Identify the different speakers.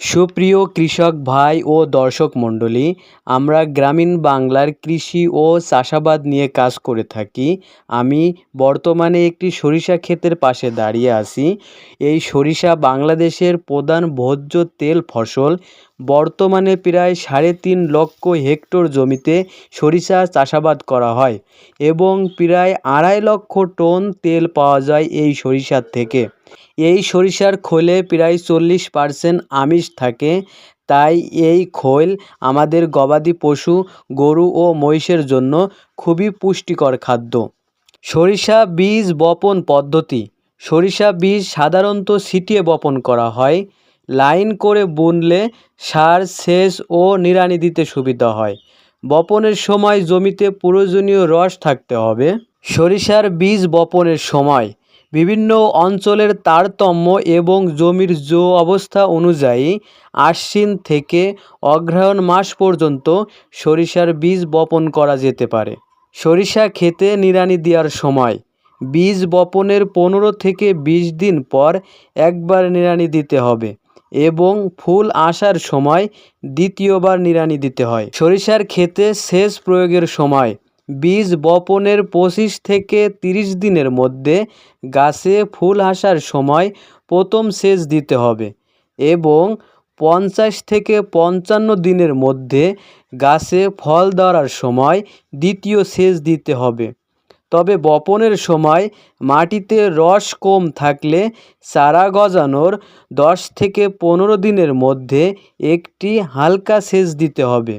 Speaker 1: সুপ্রিয় কৃষক ভাই ও দর্শক মণ্ডলী, আমরা গ্রামীণ বাংলার কৃষি ও চাষাবাদ নিয়ে কাজ করে থাকি। আমি বর্তমানে একটি সরিষা ক্ষেতের পাশে দাঁড়িয়ে আছি। এই সরিষা বাংলাদেশের প্রধান ভোজ্য তেল ফসল। বর্তমানে প্রায় সাড়ে তিন লক্ষ হেক্টর জমিতে সরিষা চাষাবাদ করা হয় এবং প্রায় আড়াই লক্ষ টন তেল পাওয়া যায় এই সরিষার থেকে। এই সরিষার খোলে প্রায় চল্লিশ পার্সেন্ট আমিষ থাকে, তাই এই খোল আমাদের গবাদি পশু, গরু ও মহিষের জন্য খুবই পুষ্টিকর খাদ্য। সরিষা বীজ বপন পদ্ধতি। সরিষা বীজ সাধারণত ছিটিয়ে বপন করা হয়। লাইন করে বুনলে সার সেচ ও নিড়ানি দিতে সুবিধা হয়। বপনের সময় জমিতে প্রয়োজনীয় রস থাকতে হবে। সরিষার বীজ বপনের সময়। বিভিন্ন অঞ্চলের তারতম্য এবং জমির জো অবস্থা অনুযায়ী আশ্বিন থেকে অগ্রহায়ণ মাস পর্যন্ত সরিষার বীজ বপন করা যেতে পারে। সরিষা ক্ষেতে নিড়ানি দেওয়ার সময়। বীজ বপনের পনেরো থেকে বিশ দিন পর একবার নিড়ানি দিতে হবে। এবং ফুল আসার সময় দ্বিতীয়বার নিড়ানি দিতে হয়। সরিষার ক্ষেতে সেচ প্রয়োগের সময় বীজ বপনের পঁচিশ থেকে তিরিশ দিনের মধ্যে গাছে ফুল আসার সময় প্রথম সেচ দিতে হবে এবং পঞ্চাশ থেকে পঞ্চান্ন দিনের মধ্যে গাছে ফল ধরার সময় দ্বিতীয় সেচ দিতে হবে। তবে বপনের সময় মাটিতে রস কম থাকলে চারা গজানোর দশ থেকে পনেরো দিনের মধ্যে একটি হালকা সেচ দিতে হবে।